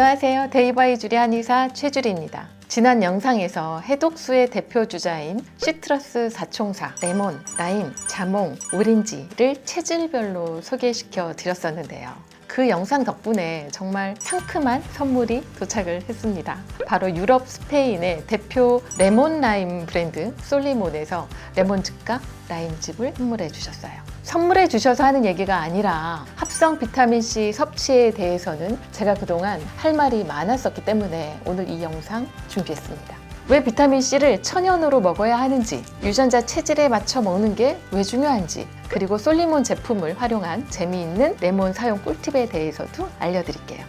안녕하세요. 데이바이 주리 한의사 최주리입니다. 지난 영상에서 해독수의 대표 주자인 시트러스 사총사, 레몬, 라임, 자몽, 오렌지를 체질별로 소개시켜 드렸었는데요. 그 영상 덕분에 정말 상큼한 선물이 도착을 했습니다. 바로 유럽 스페인의 대표 레몬 라임 브랜드 솔리몬에서 레몬즙과 라임즙을 선물해 주셨어요. 선물해 주셔서 하는 얘기가 아니라 합성 비타민C 섭취에 대해서는 제가 그동안 할 말이 많았었기 때문에 오늘 이 영상 준비했습니다. 왜 비타민C를 천연으로 먹어야 하는지, 유전자 체질에 맞춰 먹는 게 왜 중요한지, 그리고 솔리몬 제품을 활용한 재미있는 레몬 사용 꿀팁에 대해서도 알려드릴게요.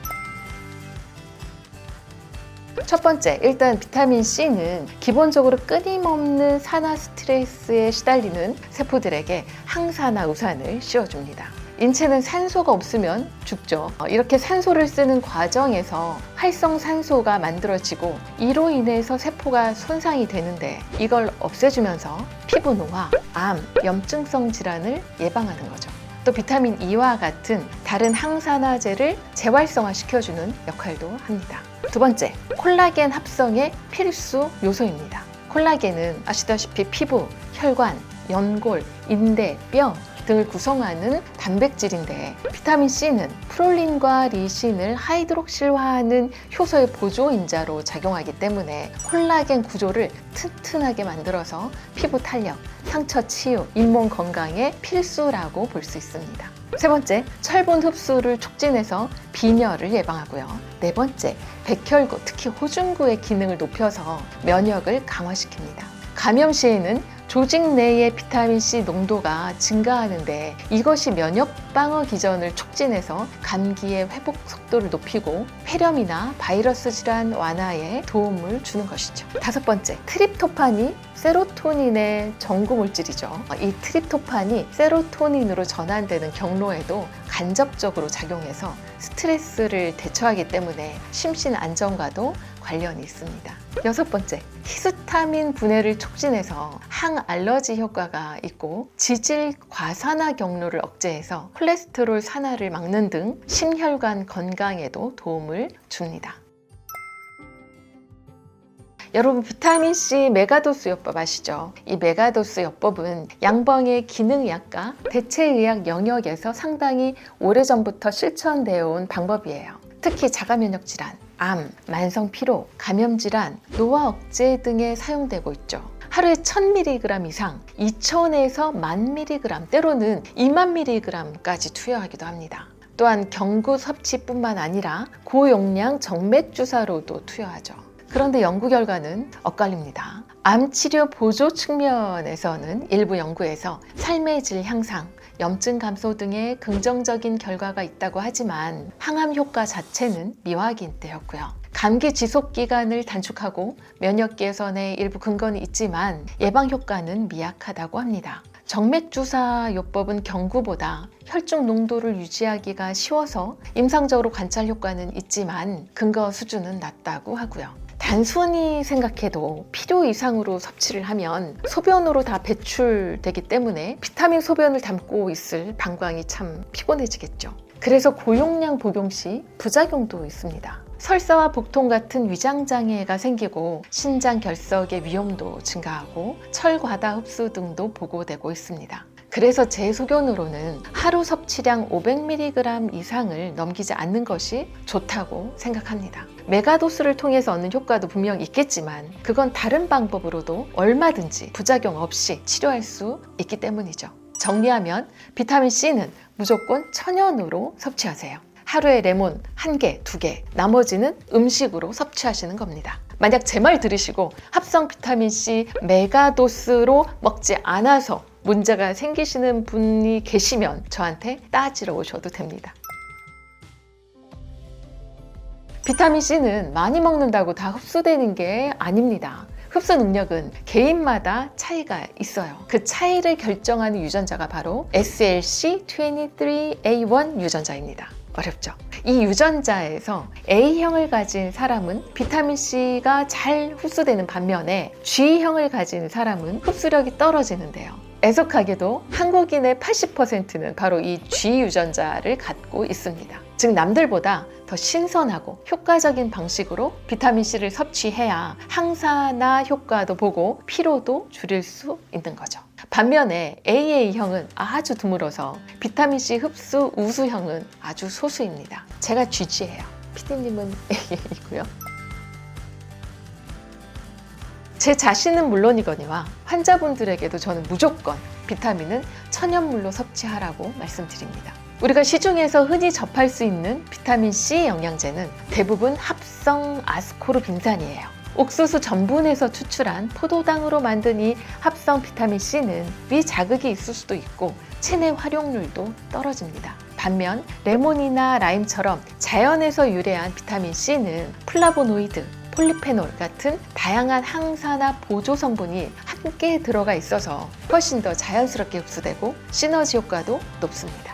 첫 번째, 일단 비타민 C는 기본적으로 끊임없는 산화 스트레스에 시달리는 세포들에게 항산화 우산을 씌워줍니다. 인체는 산소가 없으면 죽죠. 어, 이렇게 산소를 쓰는 과정에서 활성산소가 만들어지고 이로 인해서 세포가 손상이 되는데 이걸 없애주면서 피부 노화, 암, 염증성 질환을 예방하는 거죠. 또 비타민 E와 같은 다른 항산화제를 재활성화 시켜주는 역할도 합니다. 두 번째, 콜라겐 합성의 필수 요소입니다. 콜라겐은 아시다시피 피부, 혈관, 연골, 인대, 뼈 등을 구성하는 단백질인데 비타민 C는 프롤린과 리신을 하이드록실화하는 효소의 보조인자로 작용하기 때문에 콜라겐 구조를 튼튼하게 만들어서 피부 탄력, 상처 치유, 잇몸 건강에 필수라고 볼 수 있습니다. 세 번째, 철분 흡수를 촉진해서 빈혈을 예방하고요. 네 번째, 백혈구, 특히 호중구의 기능을 높여서 면역을 강화시킵니다. 감염 시에는 조직 내의 비타민C 농도가 증가하는데 이것이 면역 방어 기전을 촉진해서 감기의 회복 속도를 높이고 폐렴이나 바이러스 질환 완화에 도움을 주는 것이죠. 다섯 번째, 트립토판이 세로토닌의 전구 물질이죠. 이 트립토판이 세로토닌으로 전환되는 경로에도 간접적으로 작용해서 스트레스를 대처하기 때문에 심신 안정과도 관련이 있습니다. 여섯 번째, 히스타민 분해를 촉진해서 항알러지 효과가 있고 지질 과산화 경로를 억제해서 콜레스테롤 산화를 막는 등 심혈관 건강에도 도움을 줍니다. 여러분 비타민C 메가도스 요법 아시죠? 이 메가도스 요법은 양방의 기능의학과 대체의학 영역에서 상당히 오래전부터 실천되어 온 방법이에요. 특히 자가면역 질환, 암, 만성 피로, 감염 질환, 노화 억제 등에 사용되고 있죠. 하루에 1000mg 이상, 2000에서 10,000mg, 때로는 20,000mg까지 투여하기도 합니다. 또한 경구 섭취뿐만 아니라 고용량 정맥 주사로도 투여하죠. 그런데 연구 결과는 엇갈립니다. 암 치료 보조 측면에서는 일부 연구에서 삶의 질 향상, 염증 감소 등의 긍정적인 결과가 있다고 하지만 항암 효과 자체는 미확인되었고요. 감기 지속 기간을 단축하고 면역 개선에 일부 근거는 있지만 예방 효과는 미약하다고 합니다. 정맥 주사 요법은 경구보다 혈중 농도를 유지하기가 쉬워서 임상적으로 관찰 효과는 있지만 근거 수준은 낮다고 하고요. 단순히 생각해도 필요 이상으로 섭취를 하면 소변으로 다 배출되기 때문에 비타민 소변을 담고 있을 방광이 참 피곤해지겠죠. 그래서 고용량 복용 시 부작용도 있습니다. 설사와 복통 같은 위장 장애가 생기고 신장 결석의 위험도 증가하고 철 과다 흡수 등도 보고되고 있습니다. 그래서 제 소견으로는 하루 섭취량 500mg 이상을 넘기지 않는 것이 좋다고 생각합니다. 메가도스를 통해서 얻는 효과도 분명 있겠지만 그건 다른 방법으로도 얼마든지 부작용 없이 치료할 수 있기 때문이죠. 정리하면 비타민 C는 무조건 천연으로 섭취하세요. 하루에 레몬 한 개, 나머지는 음식으로 섭취하시는 겁니다. 만약 제 말 들으시고 합성 비타민 C 메가도스로 먹지 않아서 문제가 생기시는 분이 계시면 저한테 따지러 오셔도 됩니다. 비타민 C는 많이 먹는다고 다 흡수되는 게 아닙니다. 흡수 능력은 개인마다 차이가 있어요. 그 차이를 결정하는 유전자가 바로 SLC23A1 유전자입니다. 어렵죠? 이 유전자에서 A형을 가진 사람은 비타민C가 잘 흡수되는 반면에 G형을 가진 사람은 흡수력이 떨어지는데요. 애석하게도 한국인의 80%는 바로 이 G 유전자를 갖고 있습니다. 즉 남들보다 더 신선하고 효과적인 방식으로 비타민C를 섭취해야 항산화 효과도 보고 피로도 줄일 수 있는 거죠. 반면에 AA형은 아주 드물어서 비타민C 흡수 우수형은 아주 소수입니다. 제가 GG예요. PD님은 AA이고요. 제 자신은 물론이거니와 환자분들에게도 저는 무조건 비타민은 천연물로 섭취하라고 말씀드립니다. 우리가 시중에서 흔히 접할 수 있는 비타민 C 영양제는 대부분 합성 아스코르빈산이에요. 옥수수 전분에서 추출한 포도당으로 만든 이 합성 비타민 C는 위 자극이 있을 수도 있고 체내 활용률도 떨어집니다. 반면 레몬이나 라임처럼 자연에서 유래한 비타민 C는 플라보노이드, 폴리페놀 같은 다양한 항산화 보조 성분이 함께 들어가 있어서 훨씬 더 자연스럽게 흡수되고 시너지 효과도 높습니다.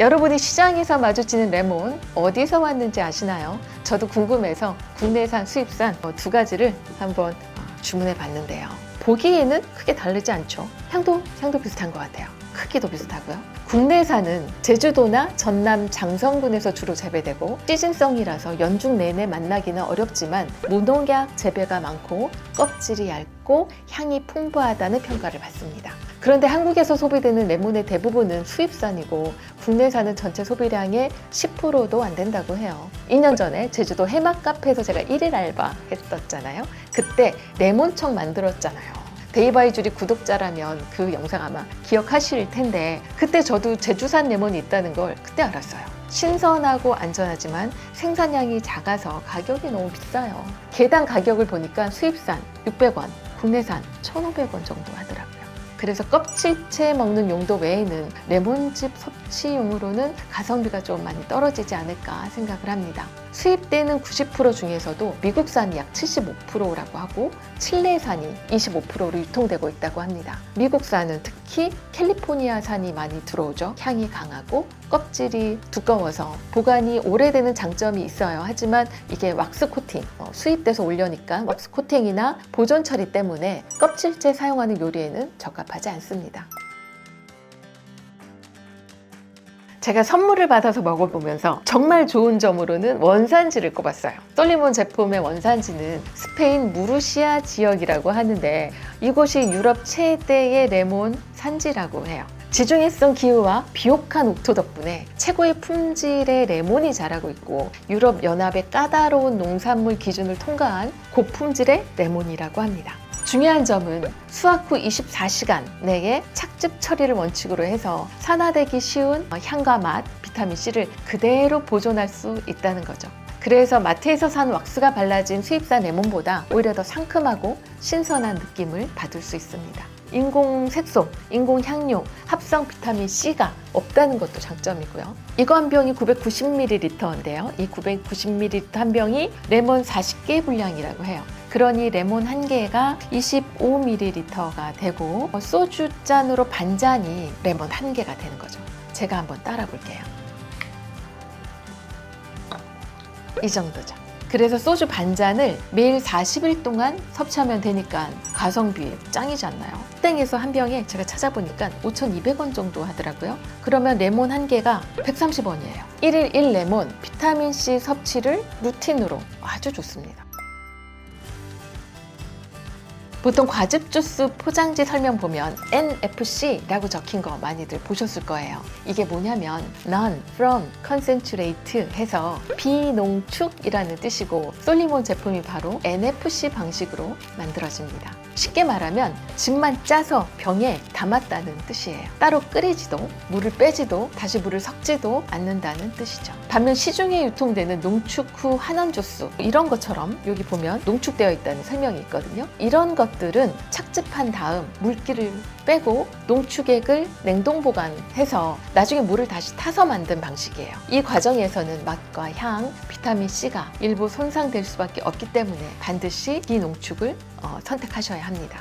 여러분이 시장에서 마주치는 레몬 어디서 왔는지 아시나요? 저도 궁금해서 국내산, 수입산 어, 두 가지를 한번 어, 주문해 봤는데요. 보기에는 크게 다르지 않죠. 향도 향도 비슷한 것 같아요. 크기도 비슷하고요. 국내산은 제주도나 전남 장성군에서 주로 재배되고 시즌성이라서 연중 내내 만나기는 어렵지만 무농약 재배가 많고 껍질이 얇고 향이 풍부하다는 평가를 받습니다. 그런데 한국에서 소비되는 레몬의 대부분은 수입산이고 국내산은 전체 소비량의 10%도 안 된다고 해요. 2년 전에 제주도 해막 카페에서 제가 1일 알바 했었잖아요. 그때 레몬청 만들었잖아요. 데이바이 줄이 구독자라면 그 영상 아마 기억하실 텐데 그때 저도 제주산 레몬이 있다는 걸 그때 알았어요. 신선하고 안전하지만 생산량이 작아서 가격이 너무 비싸요. 개당 가격을 보니까 수입산 600원, 국내산 1,500원 정도 하더라고요. 그래서 껍질째 먹는 용도 외에는 레몬즙 섭취용으로는 가성비가 좀 많이 떨어지지 않을까 생각을 합니다. 수입되는 90% 중에서도 미국산이 약 75%라고 하고 칠레산이 25%로 유통되고 있다고 합니다. 미국산은 특히 캘리포니아산이 많이 들어오죠. 향이 강하고 껍질이 두꺼워서 보관이 오래되는 장점이 있어요. 하지만 이게 왁스 코팅, 어, 수입돼서 올려니까 왁스 코팅이나 보존 처리 때문에 껍질째 사용하는 요리에는 적합하지 않습니다. 제가 선물을 받아서 먹어보면서 정말 좋은 점으로는 원산지를 꼽았어요. 솔리몬 제품의 원산지는 스페인 무르시아 지역이라고 하는데 이곳이 유럽 최대의 레몬 산지라고 해요. 지중해성 기후와 비옥한 옥토 덕분에 최고의 품질의 레몬이 자라고 있고 유럽 연합의 까다로운 농산물 기준을 통과한 고품질의 레몬이라고 합니다. 중요한 점은 수확 후 24시간 내에 착즙 처리를 원칙으로 해서 산화되기 쉬운 향과 맛, 비타민C를 그대로 보존할 수 있다는 거죠. 그래서 마트에서 산 왁스가 발라진 수입산 레몬보다 오히려 더 상큼하고 신선한 느낌을 받을 수 있습니다. 인공 색소, 인공 향료, 합성 비타민 C가 없다는 것도 장점이고요. 이거 한 병이 990ml인데요. 이 990ml 한 병이 레몬 40개 분량이라고 해요. 그러니 레몬 한 개가 25ml가 되고 소주 잔으로 반 잔이 레몬 한 개가 되는 거죠. 제가 한번 따라 볼게요. 이 정도죠. 그래서 소주 반 잔을 매일 40일 동안 섭취하면 되니까 가성비 짱이지 않나요? 땡에서 한 병에 제가 찾아보니까 5,200원 정도 하더라고요. 그러면 레몬 한 개가 130원이에요. 1일 1레몬 비타민C 섭취를 루틴으로 아주 좋습니다. 보통 과즙 주스 포장지 설명 보면 NFC라고 적힌 거 많이들 보셨을 거예요. 이게 뭐냐면 Non from Concentrate 해서 비농축이라는 뜻이고 솔리몬 제품이 바로 NFC 방식으로 만들어집니다. 쉽게 말하면 즙만 짜서 병에 담았다는 뜻이에요. 따로 끓이지도 물을 빼지도 다시 물을 섞지도 않는다는 뜻이죠. 반면 시중에 유통되는 농축 후 한원 주스 이런 것처럼 여기 보면 농축되어 있다는 설명이 있거든요. 이런 것 들은 착즙한 다음 물기를 빼고 농축액을 냉동 보관해서 나중에 물을 다시 타서 만든 방식이에요. 이 과정에서는 맛과 향, 비타민 C가 일부 손상될 수밖에 없기 때문에 반드시 비농축을 어, 선택하셔야 합니다.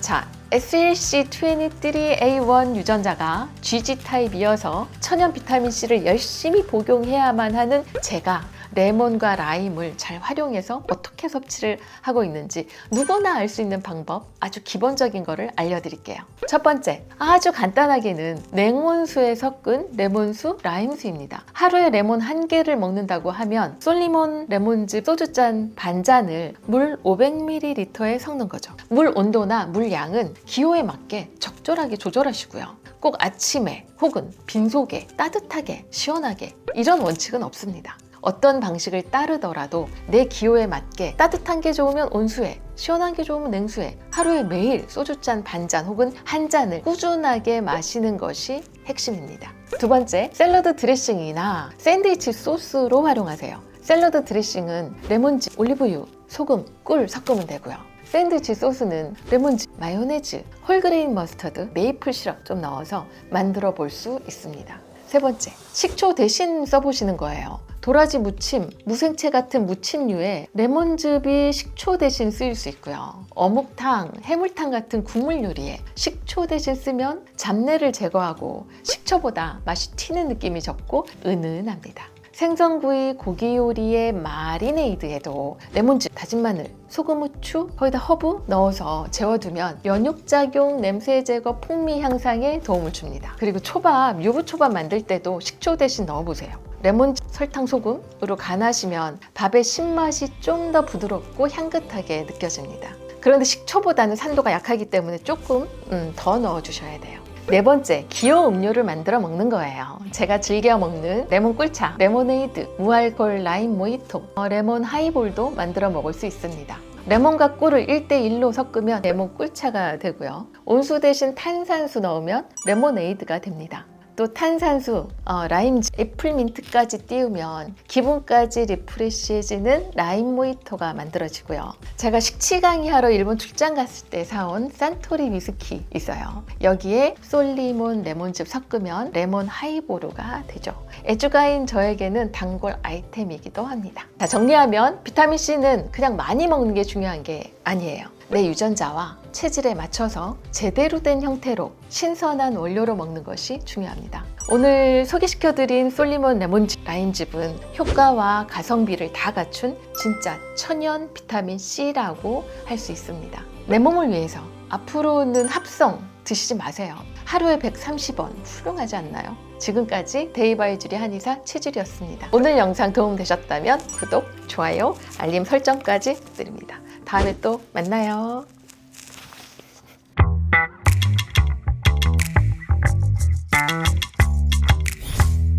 자, SLC23A1 유전자가 GG 타입이어서 천연 비타민 C를 열심히 복용해야만 하는 제가 레몬과 라임을 잘 활용해서 어떻게 섭취를 하고 있는지 누구나 알 수 있는 방법 아주 기본적인 거를 알려드릴게요. 첫 번째, 아주 간단하게는 냉온수에 섞은 레몬수, 라임수입니다. 하루에 레몬 한 개를 먹는다고 하면 솔리몬 레몬즙 소주잔 반잔을 물 500ml에 섞는 거죠. 물 온도나 물 양은 기호에 맞게 적절하게 조절하시고요. 꼭 아침에 혹은 빈속에 따뜻하게 시원하게 이런 원칙은 없습니다. 어떤 방식을 따르더라도 내 기호에 맞게 따뜻한 게 좋으면 온수에 시원한 게 좋으면 냉수에 하루에 매일 소주잔 반잔 혹은 한 잔을 꾸준하게 마시는 것이 핵심입니다. 두 번째, 샐러드 드레싱이나 샌드위치 소스로 활용하세요. 샐러드 드레싱은 레몬즙, 올리브유, 소금, 꿀 섞으면 되고요. 샌드위치 소스는 레몬즙, 마요네즈, 홀그레인 머스터드, 메이플 시럽 좀 넣어서 만들어 볼 수 있습니다. 세 번째, 식초 대신 써보시는 거예요. 도라지 무침, 무생채 같은 무침류에 레몬즙이 식초 대신 쓰일 수 있고요. 어묵탕, 해물탕 같은 국물 요리에 식초 대신 쓰면 잡내를 제거하고 식초보다 맛이 튀는 느낌이 적고 은은합니다. 생선구이, 고기 요리의 마리네이드에도 레몬즙, 다진 마늘, 소금, 후추, 거기다 허브 넣어서 재워두면 연육작용, 냄새 제거, 풍미 향상에 도움을 줍니다. 그리고 초밥, 유부초밥 만들 때도 식초 대신 넣어보세요. 레몬, 설탕, 소금으로 간하시면 밥의 신맛이 좀 더 부드럽고 향긋하게 느껴집니다. 그런데 식초보다는 산도가 약하기 때문에 조금 음, 더 넣어주셔야 돼요. 네 번째, 기호 음료를 만들어 먹는 거예요. 제가 즐겨 먹는 레몬 꿀차, 레모네이드, 무알콜 라임 모히토, 어, 레몬 하이볼도 만들어 먹을 수 있습니다. 레몬과 꿀을 1대1로 섞으면 레몬 꿀차가 되고요. 온수 대신 탄산수 넣으면 레모네이드가 됩니다. 또 탄산수, 어, 라임, 애플민트까지 띄우면 기분까지 리프레시해지는 라임 모히토가 만들어지고요. 제가 식치 강의하러 일본 출장 갔을 때 사온 산토리 위스키 있어요. 여기에 솔리몬 레몬즙 섞으면 레몬 하이보르가 되죠. 애주가인 저에게는 단골 아이템이기도 합니다. 자, 정리하면 비타민C는 그냥 많이 먹는 게 중요한 게 아니에요. 내 유전자와 체질에 맞춰서 제대로 된 형태로 신선한 원료로 먹는 것이 중요합니다. 오늘 소개시켜드린 솔리몬 레몬즙 라임즙은 효과와 가성비를 다 갖춘 진짜 천연 비타민 C라고 할 수 있습니다. 내 몸을 위해서 앞으로는 합성 드시지 마세요. 하루에 130원 훌륭하지 않나요? 지금까지 데이바이주리 한의사 최주리였습니다. 오늘 영상 도움되셨다면 구독, 좋아요, 알림 설정까지 드립니다. 다음에 또 만나요.